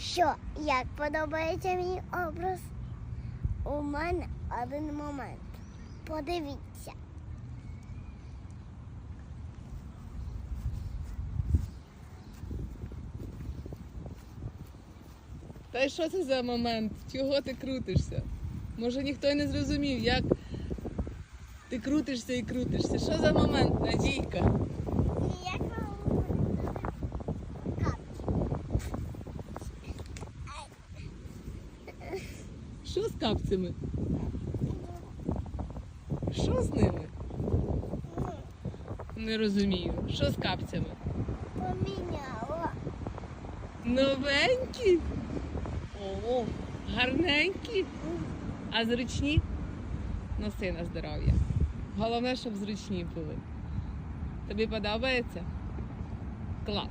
Що, як подобається мій образ? У мене один момент. Подивіться. Та й що це за момент? Чого ти крутишся? Може ніхто й не зрозумів, як ти крутишся і крутишся. Що за момент, Надійка? І як вам капці? Що з капцями? Що з ними? Не розумію. Що з капцями? Поміняла. Новенькі? О, гарненькі. А зручні? Носи на здоров'я. Головне, щоб зручні були. Тобі подобається? Клас.